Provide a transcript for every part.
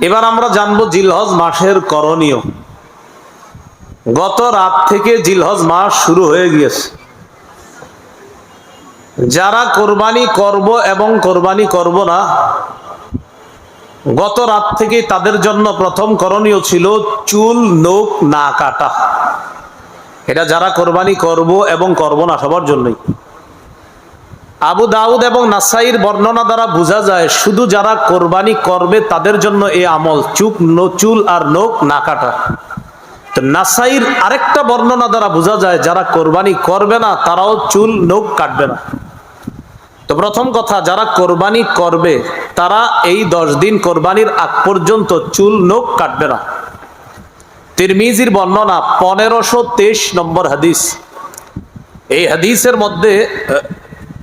এবার আমরা জানব জিলহজ মাসের করণীয়। গত রাত থেকে জিলহজ মাস শুরু হয়ে গিয়েছে। যারা কোরবানি করব এবং কোরবানি করব না, গত রাত থেকে তাদের জন্য প্রথম করণীয় ছিল চুল নোক না কাটা। এটা যারা কোরবানি করব এবং করব না সবার জন্যই। আবু দাউদ এবং নাসাইর বর্ণনা দ্বারা বোঝা যায়, শুধু যারা কোরবানি করবে তাদের জন্য এই আমল, চুপ চুল আর নোক না কাটা। তো নাসাইর আরেকটা বর্ণনা দ্বারা বোঝা যায়, যারা কোরবানি করবে না, তারাও চুল নোক কাটবে না। তো প্রথম কথা, যারা কোরবানি করবে, তারা এই দশ দিন কোরবানির আগ পর্যন্ত চুল নোক কাটবে না। তিরমিজির বর্ণনা, পনেরোশো তেইশ নম্বর হাদিস। এই হাদিসের মধ্যে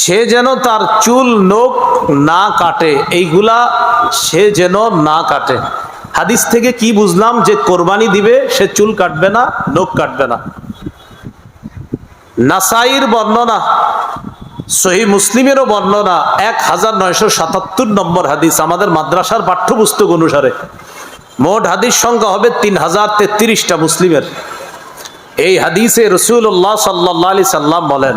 সে যেন তার চুল নোক না কাটে, এইগুলা সে যেন না কাটে। হাদিস থেকে কি বুঝলাম যে কোরবানি দিবে, সে চুল কাটবে না নোক কাটবে না। নাসাইর বর্ণনা, সহি মুসলিমেরও বর্ণনা, এক হাজার নয়শো সাতাত্তর নম্বর হাদিস, আমাদের মাদ্রাসার পাঠ্যপুস্তক অনুসারে। মোট হাদিস সংখ্যা হবে তিন হাজার তেত্রিশটা মুসলিমের। এই হাদিসে রসুল্লাহ সাল্লাহ আলি সাল্লাম বলেন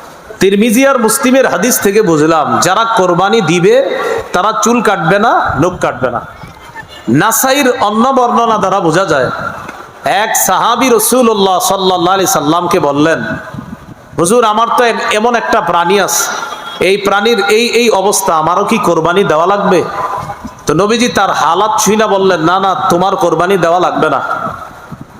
তিরমিজিয়ার মুসলিমের হাদিস থেকে বুঝলাম, যারা কোরবানি দিবে, তারা চুল কাটবে না নোক কাটবে না। নাসাইর অন্য বর্ণনা দ্বারা বোঝা যায়, এক সাহাবি রসুল্লাহ সাল্লাহ আলি সাল্লামকে বললেন, হুজুর, আমার তো এমন একটা প্রাণী আছে, এই প্রাণীর এই এই অবস্থা, আমারও কি কোরবানি দেওয়া লাগবে? তো নবীজি তার হালাত ছুঁই না বললেন, না না, তোমার কোরবানি দেওয়া লাগবে না।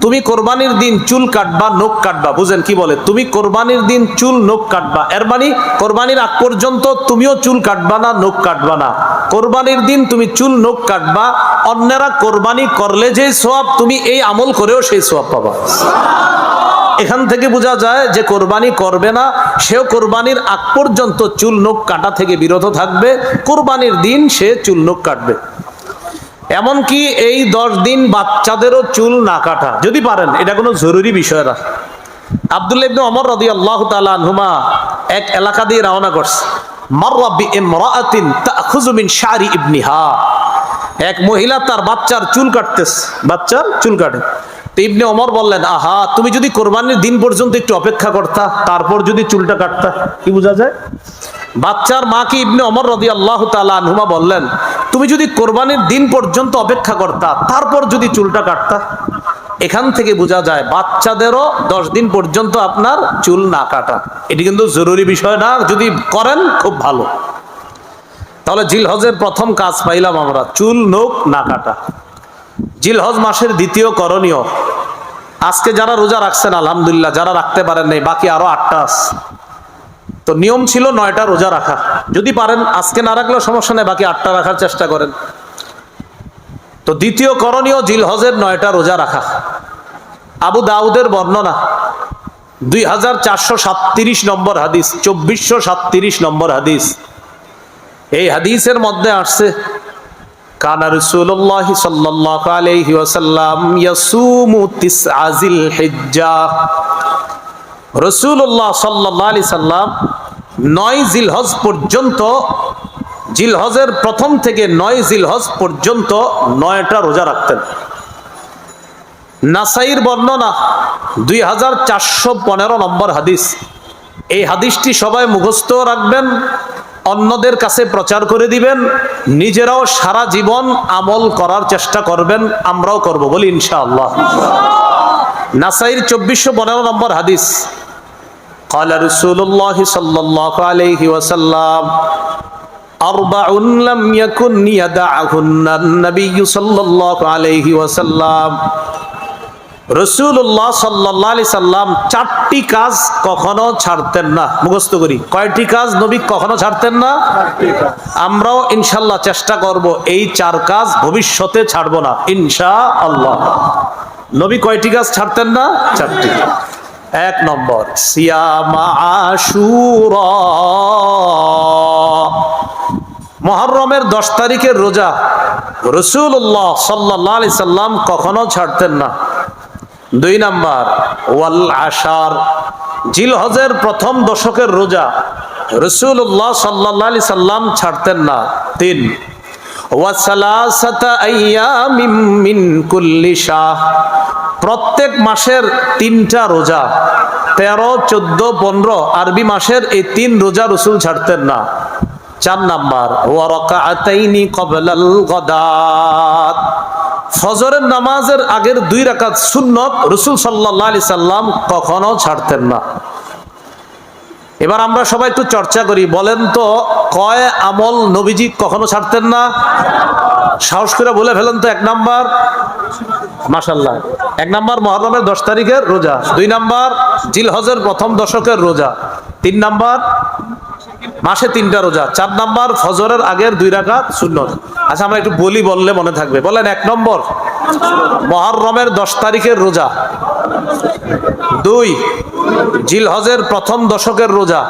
তুমি কোরবানির দিন চুল কাটবা নোক কাটবা, বুঝেন কি বলে? তুমি কোরবানির দিন চুল নোক কাটবা। এর মানে কোরবানির আগ পর্যন্ত তুমিও চুল কাটবা না নোক কাটবা না। কোরবানির দিন তুমি চুল নোক কাটবা, অন্যরা কোরবানি করলে যে সোয়াব তুমি এই আমল করেও সেই সোয়াব পাবা। এখান থেকে বোঝা যায় যে কোরবানি করবে না, সেও কোরবানির আগ পর্যন্ত চুল নোক কাটা থেকে বিরত থাকবে। কোরবানির দিন সে চুল নোক কাটবে। এমনকি এই দশ দিন বাচ্চাদেরও চুল না কাটা। যদি পারেন, এটা কোনো জরুরি বিষয় না। আবদুল্লাহ ইবনে অমর রদি আল্লাহ আনহুমা এক এলাকা দিয়ে রওনা করছে। এক মহিলা তার বাচ্চার চুল কাটতেছে। বাচ্চার চুল কাটে। তো ইবনে অমর বললেন, আহা, তুমি যদি কোরবানির দিন পর্যন্ত একটু অপেক্ষা করতা, তারপর যদি চুলটা কাটতা, কি বোঝা যায়? বাচ্চার মাকে ইবনে অমর রদি আল্লাহ আনহুমা বললেন তুমি যদি কোরবানির দিন পর্যন্ত অপেক্ষা করতা, তারপর যদি চুলটা কাটতা, এখান থেকে বোঝা যায় বাচ্চাদেরও দশ দিন পর্যন্ত আপনার চুল না কাটা। এটি কিন্তু জরুরি বিষয় না, যদি করেন খুব ভালো। তাহলে জিলহজের প্রথম কাজ পাইলাম আমরা, চুল নোক না কাটা। জিলহজ মাসের দ্বিতীয় করণীয়। আজকে যারা রোজা রাখছেন, আলহামদুলিল্লাহ, যারা রাখতে পারেন নাই, বাকি আরও আটটা আছে। তো নিয়ম ছিল নয়টা রোজা রাখা। যদি পারেন, আজকে না রাখলেও সমস্যা নেই, বাকি আটটা রাখার চেষ্টা করেন। তো দ্বিতীয় করণীয় জিলহজের নয়টা রোজা রাখা। আবু দাউদের বর্ণনা, দুই হাজার চারশো সাতত্রিশ নম্বর হাদিস, চব্বিশশো সাতত্রিশ নম্বর হাদিস। এই হাদিসের মধ্যে আসছে, কানা রসুল্লাহ সাল্লাহ আলাইহি ওয়াসাল্লাম ইয়াসুমু তিসআজিল হিজ্জা রসুল্লাহ সাল্লাহ আলি সাল্লাম নয় জিলহজ পর্যন্ত, জিলহজের প্রথম থেকে নয় জিলহজ পর্যন্ত নয়টা রোজা রাখতেন। নাসাইর বর্ণনা দুই হাজার চারশো পনেরো নম্বর হাদিস। এই হাদিসটি সবাই মুখস্থ রাখবেন, অন্যদের কাছে প্রচার করে দিবেন, নিজেরাও সারা জীবন আমল করার চেষ্টা করবেন, আমরাও করব বলি ইনশাআল্লাহ। নাসাইর চব্বিশশো পনেরো নম্বর হাদিস। قال رسول الله صلى الله عليه وسلم أربع لم يكن يدعهن النبي صلى الله عليه وسلم রসুল্লাহ সাল্লাহ আলি সাল্লাম চারটি কাজ কখনো ছাড়তেন না মুখস্থ করি কয়টি কাজ নবী কখনো ছাড়তেন না আমরাও ইনশাল্লাহ চেষ্টা করব এই চার কাজ ভবিষ্যতে ছাড়বো না ইনশা আল্লাহ নবী কয়টি কাজ ছাড়তেন না চারটি এক নম্বর, সিয়ামা আশুরা। মহরমের দশ তারিখের রোজা রসুল্লাহ সাল্লাহ সাল্লাম কখনো ছাড়তেন না। দুই নাম্বার, ওয়াল আশার, জিলহজের প্রথম দশকের রোজা রসুল্লাহ সাল্লাহ আলি সাল্লাম ছাড়তেন না। তিন, ওয়াসালাসাতা আইয়ামিম মিন কুল্লি শাহ। প্রত্যেক মাসের তিনটা রোজা, তেরো, চোদ্দ, পনেরো, আরবি মাসের এই তিন রোজা রসুল ছাড়তেন না। চার নাম্বার ওয়ারাকাতাইনি কবলাল গদাত। ফজরের নামাজের আগের দুই রাকাত সুন্নত রসুল সাল্লাহ আলি সাল্লাম কখনো ছাড়তেন না। এবার আমরা সবাই একটু চর্চা করি, বলেন তো, কয় আমল নবীজি কখনো ছাড়তেন না? সাহস করে বলে ফেলেন তো, এক নাম্বার। মাসাল্লাহ এক নাম্বার মহরমের দশ তারিখের রোজা, দুই নাম্বার জিলহজের প্রথম দশকের রোজা, তিন নাম্বার মাসে তিনটা রোজা, চার নাম্বার ফজরের আগের দুই রাখা শূন্য আচ্ছা আমরা একটু বলি বললে মনে থাকবে। বলেন, এক নম্বর মহরমের দশ তারিখের রোজা, দুই জিলহজের প্রথম দশকের রোজা,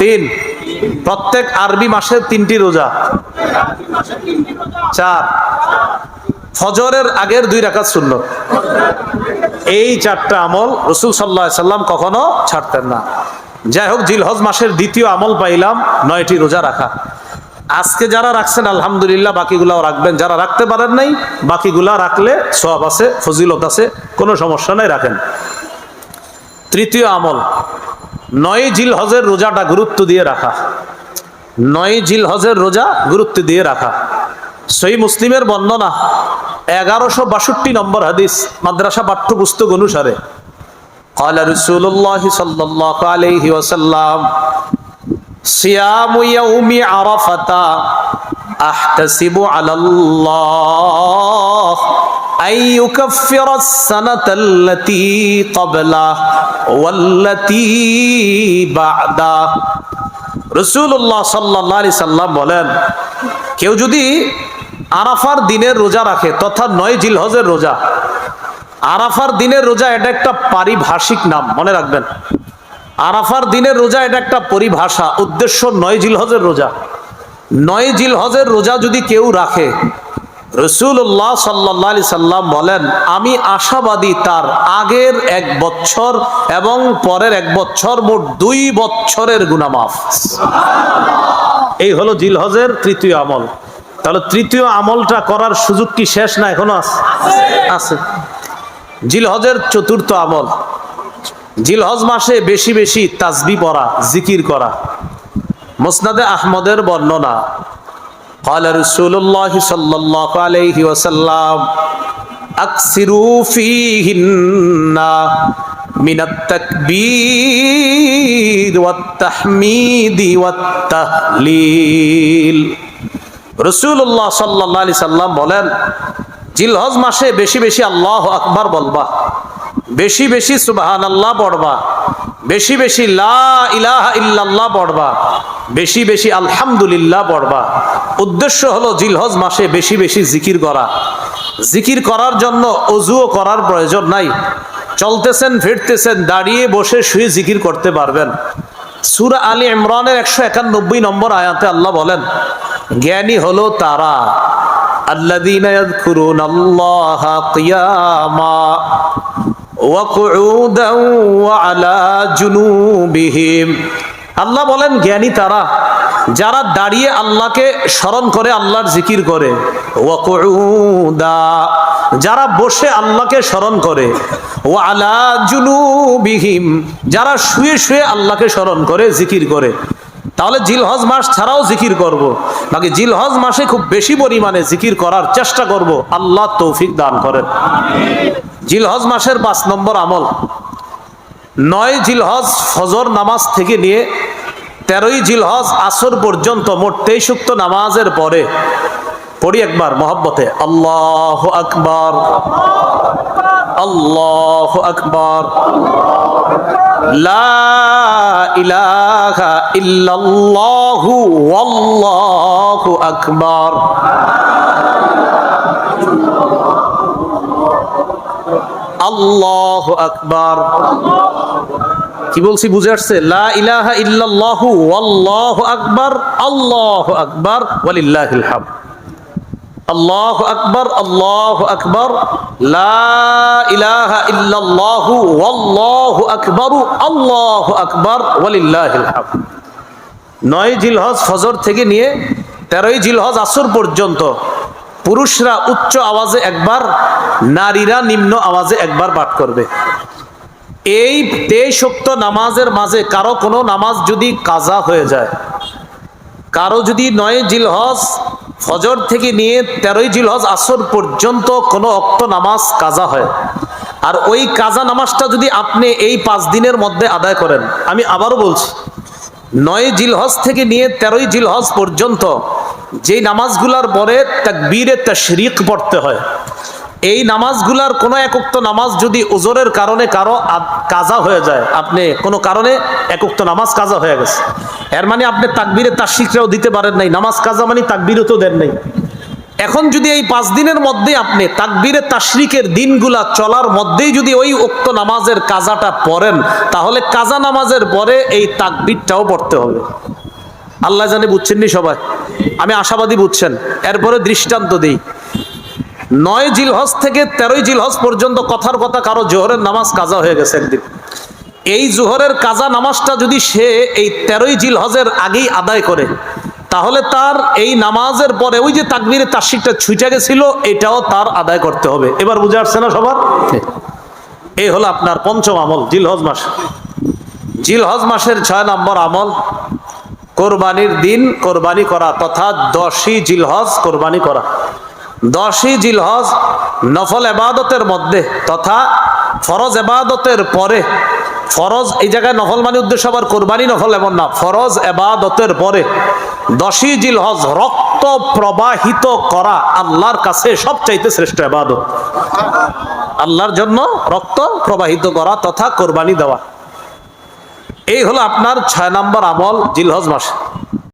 তিন প্রত্যেক আরবি মাসের তিনটি রোজা। চার, ফজরের আগের দুই রাকাত শূন্য এই চারটা আমল রসুল সাল্লাহ সাল্লাম কখনো ছাড়তেন না। যাই হোক, জিলহজ মাসের দ্বিতীয় আমল পাইলাম, নয়টি রোজা রাখা। আজকে যারা রাখছেন, আলহামদুলিল্লাহ, বাকিগুলাও রাখবেন। যারা রাখতে পারেন নাই, বাকিগুলা রাখলে সব আছে, ফজিলত আছে, কোনো সমস্যা নাই, রাখেন। তৃতীয় আমল নয় জিল হজের রোজাটা গুরুত্ব দিয়ে রাখা নয় জিল হজের রোজা গুরুত্ব দিয়ে রাখা সই মুসলিমের বর্ণনা এগারোশো বাষট্টি নম্বর হাদিস মাদ্রাসা পাঠ্যপুস্তক অনুসারে قال رسول الله صلى الله عليه وسلم صيام يوم عرفة أحتسب على الله أن يكفر السنة التي قبله ওয়াল্লাতি বাদা। রসুল্লাহ সাল্লাহ সাল্লাম বলেন, কেউ যদি আরাফার দিনের রোজা রাখে, তথা নয় জিলহজের রোজা, আরাফার দিনের রোজা এটা একটা পারিভাষিক নাম, মনে রাখবেন। আরাফার দিনের রোজা এটা একটা পরিভাষা, উদ্দেশ্য নয় জিলহজের রোজা। নয় জিলহজের রোজা যদি কেউ রাখে রসুল্লাহ সাল্লি সাল্লাম বলেন আমি আশাবাদী তার আগের এক বছর এবং পরের এক বছর মোট দুই বছরের গুনামাফ। এই হলো জিলহজের তৃতীয় আমল। তাহলে তৃতীয় আমলটা করার সুযোগ কি শেষ না এখনও আছে? আছে। জিলহজের চতুর্থ আমল। জিলহজ মাসে বেশি বেশি তাজবি পড়া জিকির করা। মোসনাদে আহমদের বর্ণনা قال رسول الله صلى الله عليه وسلم أكثروا فيهن من التكبير والتحميد والتهليل রসুল্লাহ সাল্লাহ আলি সাল্লাম বলেন জিলহজ মাসে বেশি বেশি আল্লাহ আকবার বলবা বেশি বেশি সুবাহান আল্লাহ পড়বা বেশি বেশি লা ইলাহা ইল্লাল্লাহ পড়বা বেশি বেশি আলহামদুলিল্লাহ পড়বা উদ্দেশ্য হলো জিলহজ মাসে বেশি বেশি জিকির করা জিকির করার জন্য অজুও করার প্রয়োজন নাই চলতেছেন ফিরতেছেন দাঁড়িয়ে বসে শুয়ে জিকির করতে পারবেন সুরা আলী ইমরানের একশো একানব্বই নম্বর আয়াতে আল্লাহ বলেন জ্ঞানী হলো তারা الذين يذكرون الله قياما وقعودا وعلى جنوبهم আল্লাহ বলেন জ্ঞানী তারা যারা দাঁড়িয়ে আল্লাহকে স্মরণ করে, আল্লাহর জিকির করে। যারা বসে আল্লাহকে স্মরণ করে। ও আলা জুনুবিহিম যারা শুয়ে শুয়ে আল্লাহকে স্মরণ করে, জিকির করে। তাহলে জিলহজ মাস ছাড়াও জিকির করব। বাকি জিলহজ মাসে খুব বেশি পরিমাণে জিকির করার চেষ্টা করব। আল্লাহ তৌফিক দান করেন। জিলহজ মাসের পাঁচ নম্বর আমল। নয় জিলহজ ফজর নামাজ থেকে নিয়ে তেরোই জিলহজ আসর পর্যন্ত মোট তেইশ উক্ত নামাজের পরে পড়ি একবার মহব্বতে, আল্লাহ আকবার আল্লাহ আকবার, লা ইলাহা ইল্লাল্লাহু ওয়াল্লাহু আকবার। আল্লাহু আকবার কি বলছি, বুঝে আসছে? লা ইলাহা ইল্লাল্লাহু ওয়াল্লাহু আকবার, আল্লাহু আকবার, ওয়ালিল্লাহিল হামদ। আল্লাহ আকবর আল্লাহ আকবর ওয়াল্লাহু আকবর, আল্লাহ আকবর নয় জিলহজ ফজর থেকে নিয়ে তেরোই জিলহজ আসর পর্যন্ত পুরুষরা উচ্চ আওয়াজে একবার, নারীরা নিম্ন আওয়াজে একবার পাঠ করবে। এই তেইশোক্ত নামাজের মাঝে কারও কোনো নামাজ যদি কাজা হয়ে যায়, কারও যদি নয় জিলহজ, ফজর থেকে নিয়ে তেরোই জিলহজ আসর পর্যন্ত কোনো অক্ত নামাজ কাজা হয়। আর ওই কাজা নামাজটা যদি আপনি এই পাঁচ দিনের মধ্যে আদায় করেন, আমি আবারও বলছি, নয় জিলহজ থেকে নিয়ে তেরোই জিলহজ পর্যন্ত যেই নামাজগুলার পরে তাকবীরে তশরিক পড়তে হয় এই নামাজগুলার কোনো একক্ত নামাজ যদি ওজোরের কারণে কারও কাজা হয়ে যায়, আপনি কোনো কারণে একক্ত নামাজ কাজা হয়ে গেছে। এর মানে আপনি তাকবীরে তাশরিকরাও দিতে পারেন নাই, নামাজ কাজা মানে তাকবিরও তো দেন নাই। এখন যদি এই পাঁচ দিনের মধ্যে আপনি তাকবীরে তাশরিকের দিনগুলা চলার মধ্যেই যদি ওই উক্ত নামাজের কাজাটা পড়েন, তাহলে কাজা নামাজের পরে এই তাকবীরটাও পড়তে হবে। আল্লাহ জানে বুঝছেননি সবাই? আমি আশাবাদী বুঝছেন। এরপরে দৃষ্টান্ত দিই। নয় জিলহজ থেকে তেরোই জিলহজ পর্যন্ত কথার কথা কারও জোহরের নামাজ কাজা হয়ে গেছে একদিন। এই জোহরের কাজা নামাজটা যদি সে এই তেরোই জিলহজের আগেই আদায় করে, তাহলে তার এই নামাজের পরে ওই যে তাকবীরে তাসিকটা ছুটে গেছিল, এটাও তার আদায় করতে হবে। এবার বুঝে আসছে না সবার? এই হলো আপনার পঞ্চম আমল, জিলহজ মাস। জিলহজ মাসের ছয় নম্বর আমল, কোরবানির দিন কোরবানি করা তথা দশই জিলহজ কোরবানি করা। দশই জিলহজ নফল এবাদতের মধ্যে তথা ফরজ এবাদতের পরে, ফরজ এই জায়গায় নফল মানে উদ্দেশ্য আবার কোরবানি নফল এমন না, ফরজ এবাদতের পরে দশই জিলহজ রক্ত প্রবাহিত করা আল্লাহর কাছে সবচাইতে শ্রেষ্ঠ এবাদত। আল্লাহর জন্য রক্ত প্রবাহিত করা তথা কোরবানি দেওয়া। এই হলো আপনার ছয় নম্বর আমল জিলহজ মাস।